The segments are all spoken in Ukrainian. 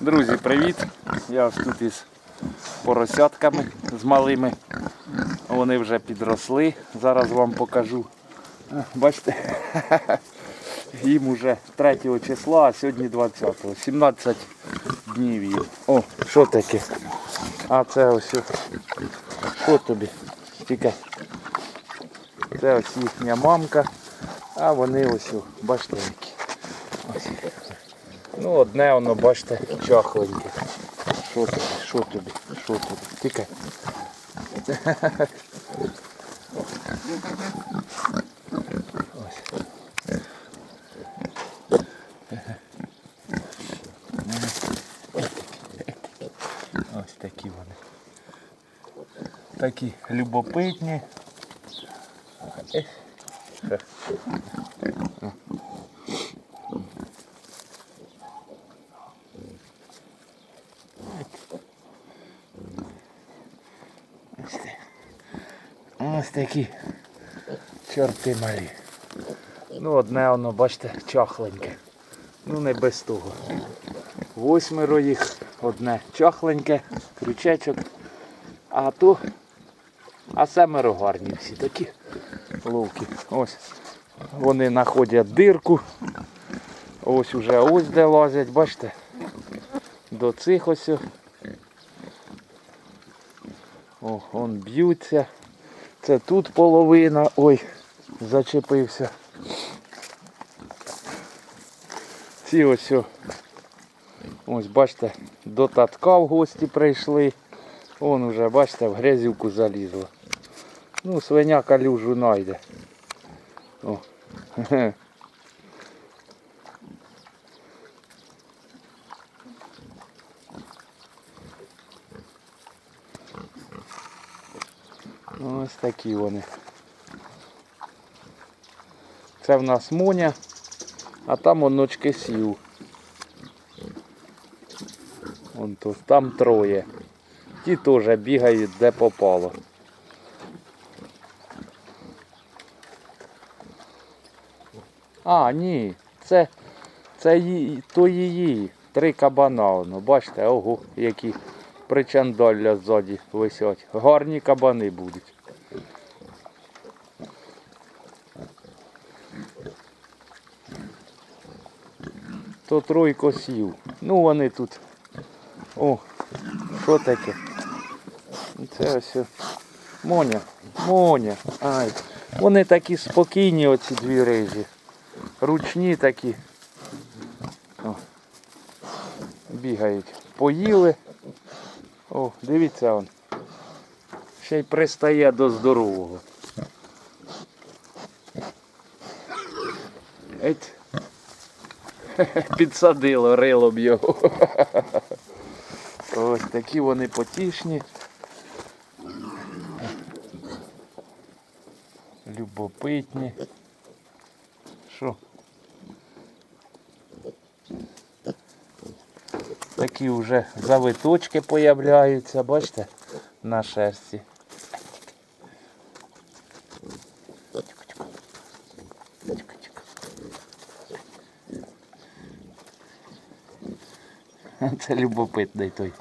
Друзі, привіт! Я ось тут із поросятками з малими. Вони вже підросли. Зараз вам покажу. Бачите, їм уже 3 числа, а сьогодні 20-го. 17 днів їм. О, що таке? А це ось. Що тобі? Тільки. Це ось їхня мамка. А вони ось, бачите які. Ось. Ну, одне воно, бачите, чахленьке. Що тобі, що тобі, що тобі? Ось. Ось такі вони. Такі любопитні. Такі чорти малі. Ну, одне воно, бачите, чахленьке. Ну не без того. Восьмеро їх, одне чахленьке, крючечок. А то, а семеро гарні всі такі ловкі. Ось вони знаходять дирку. Ось уже ось де лазять, бачите? До цих ось. О, он б'ються. Це тут половина. Ой, зачепився. Ці ось. Ось бачите, до татка в гості прийшли. Вон уже, бачите, в грязюку залізло. Ну, свиня калюжу найде. О. Ось такі вони. Це в нас Моня, а там оночки сів. Вон тут, там троє. Ті теж бігають де попало. А, ні, це, це то її. Три кабана, воно, бачите, ого, які причандалля ззаді висять. Гарні кабани будуть. То тройко сів. Ну вони тут. О, що таке? Це ось. Моня. Моня. Ай. Вони такі спокійні, оці дві рижі. Ручні такі. О. Бігають. Поїли. О, дивіться он. Ще й пристає до здорового. Еть. Підсадило рилом його. Ось такі вони потішні. Любопитні. Що? Такі вже завиточки появляються, бачите, на шерсті. Це любопитний той.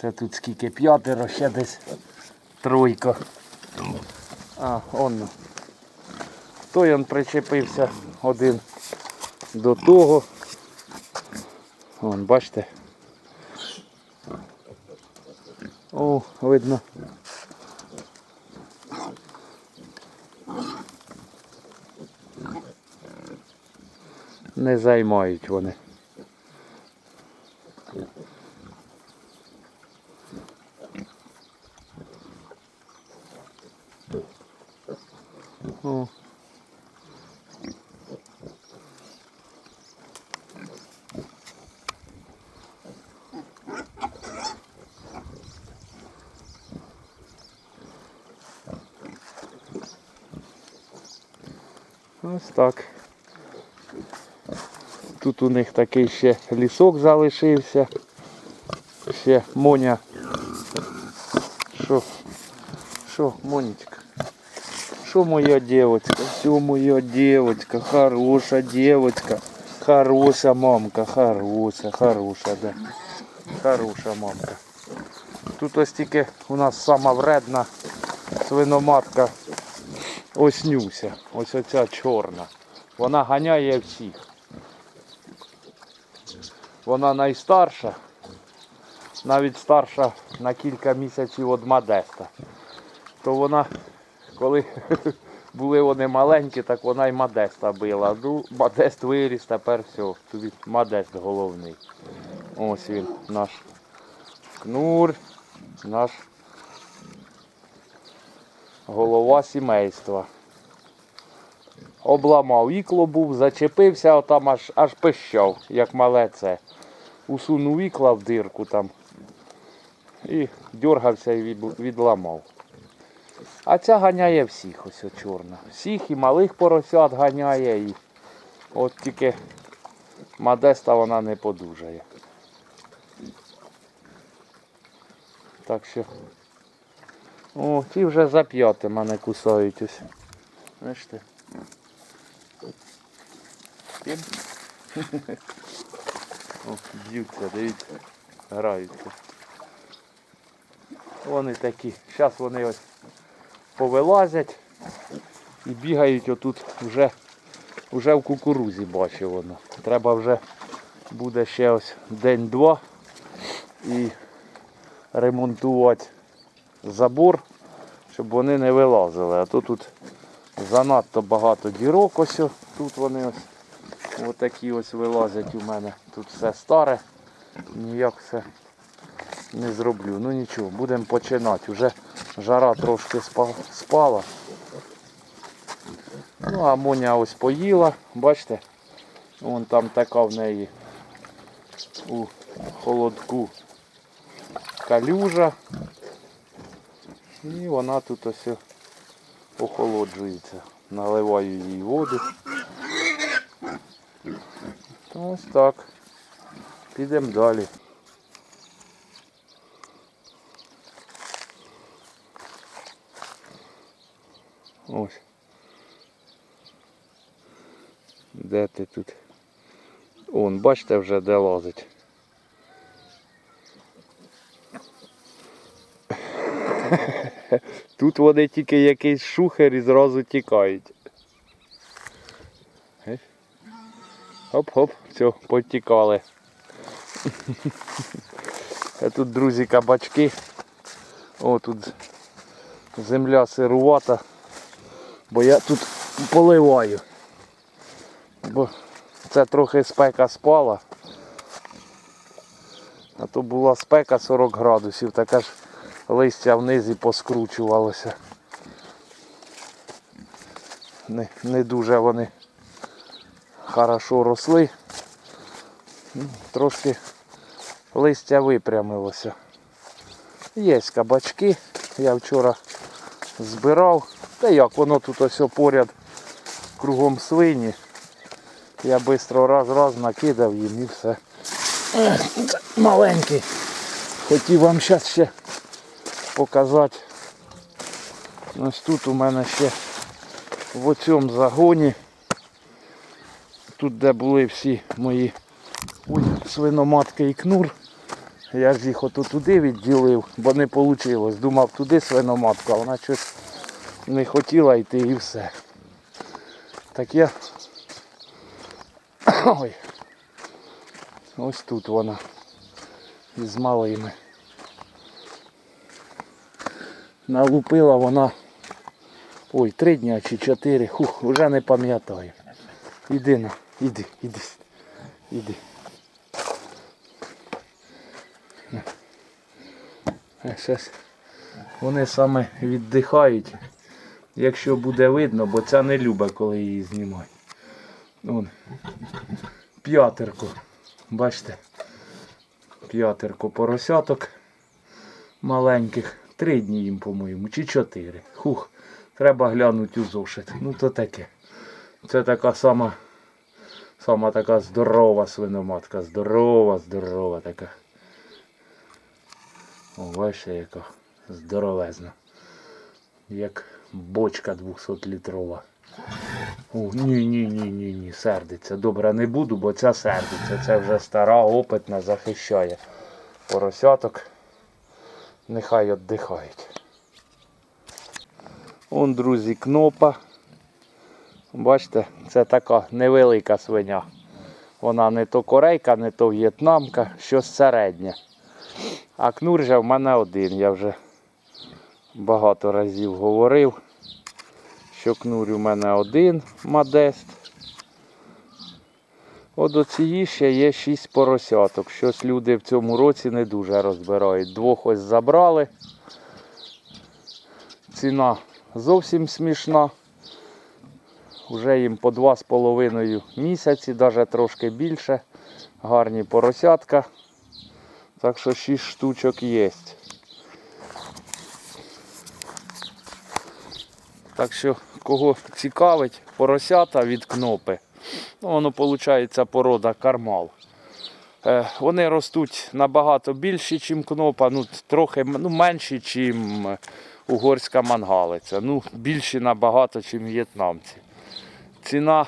Це тут скільки п'ятеро, ще десь тройка. А, он. Той он причепився один до того. Вон, бачите. О, видно. Не займають вони. Ось так. Тут у них такий ще лісок залишився. Ще Моня. Що? Що, Монечка? Що моя девочка? Все моя девочка, хороша девочка. Хороша мамка, хороша, хороша, да. Хороша мамка. Тут ось тільки у нас сама вредна свиноматка ось Нюся. Ось оця чорна. Вона ганяє всіх. Вона найстарша, навіть старша на кілька місяців від Модеста. То вона, коли були вони маленькі, так вона й Модеста била. Ну, Модест виріс, тепер все. Тобі Модест головний. Ось він, наш кнур, наш голова сімейства. Обламав ікло був, зачепився, отам аж, аж пищав, як мале це. Усунув ікла в дирку там і дергався і відламав. А ця ганяє всіх ось чорна. Всіх і малих поросят ганяє, і от тільки Модеста вона не подужає. Так що. О, ті вже за п'яти мене кусають ось. Бачите? О, б'ються, дивіться, граються. Вони такі. Зараз вони ось повилазять і бігають отут вже, вже в кукурузі бачу воно. Треба вже буде ще ось день-два і ремонтувати забор, щоб вони не вилазили. А то тут занадто багато дірок ось. Тут вони ось отакі ось вилазять у мене. Тут все старе. Ніяк все не зроблю. Ну нічого, будемо починати. Уже жара трошки спала. Ну, а Моня ось поїла, бачите, вон там така в неї у холодку калюжа. І вона тут ось охолоджується. Наливаю їй воду. Ось так. Підемо далі. Ось. Де ти тут? Он, бачите вже де лазить. Тут вони тільки якийсь шухер і зразу тікають. Хоп-хоп, все, потікали. А тут, друзі, кабачки. О, тут земля сирувата, бо я тут поливаю. Бо це трохи спека спала. А то була спека 40 градусів, така ж листя вниз і поскручувалося. Не, не дуже вони хорошо росли. Ну, Трошки листя випрямилося. Є кабачки. Я вчора збирав. Та як воно тут ось поряд кругом свині. Я швидко раз-раз накидав їм і все. Маленький. Хотів вам зараз ще показати. Ось тут у мене ще в оцьому загоні. Тут де були всі мої свиноматки і кнур. Я ж їх ото туди відділив, бо не вийшло. Думав туди свиноматка, а вона щось не хотіла йти і все. Так я. Ой. Ось тут вона. Із малими. Налупила вона. Ой, три дня чи чотири. Хух, вже не пам'ятаю. Іди на, іди, іди. Іди. Зараз вони саме віддихають, якщо буде видно, бо ця не любить, коли її знімають. Вон. П'ятерко. Бачите? П'ятерко поросяток маленьких. Три дні їм, по-моєму, чи чотири. Хух, треба глянути у зошит. Ну то таке. Це така сама, сама така здорова свиноматка. Здорова, здорова така. О, бачите, яка здоровезна. Як бочка 200-літрова. О, ні, ні, ні, ні, ні, сердиться. Добре, не буду, бо ця сердиться. Це вже стара, опитна, захищає. Поросяток. Нехай віддихають. Он, друзі, кнопа. Бачите, це така невелика свиня. Вона не то корейка, не то в'єтнамка, щось середнє. А кнур же в мене один. Я вже багато разів говорив, що кнур у мене один модест. От оці ще є шість поросяток. Щось люди в цьому році не дуже розбирають. Двох ось забрали. Ціна зовсім смішна. Вже їм по два з половиною місяці, навіть трошки більше. Гарні поросятка. Так що 6 штучок є. Так що, кого цікавить, поросята від кнопи. Ну, воно виходить порода кармал. Е, вони ростуть набагато більші, ніж кнопа, ну, трохи ну, менші, ніж угорська мангалиця. Ну, більші набагато, ніж в'єтнамці. Ціна,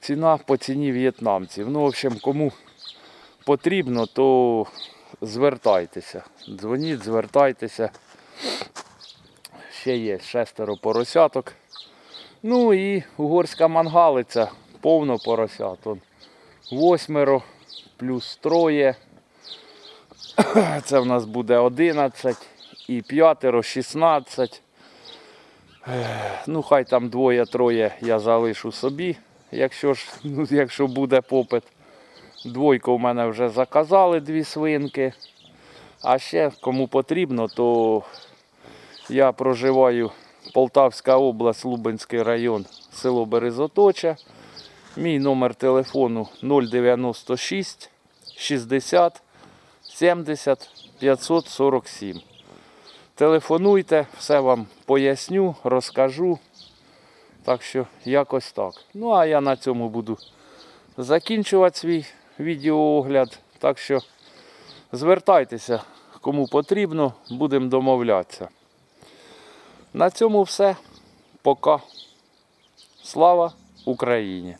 ціна по ціні в'єтнамців. Ну, в общем, кому потрібно, то звертайтеся. Дзвоніть, звертайтеся. Ще є шестеро поросяток. Ну і угорська мангалиця, повно поросят. Он восьмеро плюс троє. Це в нас буде 11 і п'ятеро, 16. Ну, хай там двоє-троє я залишу собі, якщо ж, ну, якщо буде попит. Двойку в мене вже заказали дві свинки. А ще кому потрібно, то я проживаю Полтавська область, Лубенський район, село Березоточа. Мій номер телефону 096 60 70 547. Телефонуйте, все вам поясню, розкажу. Так що якось так. Ну а я на цьому буду закінчувати свій відеоогляд. Так що звертайтеся, кому потрібно, будемо домовлятися. На цьому все. Пока. Слава Україні!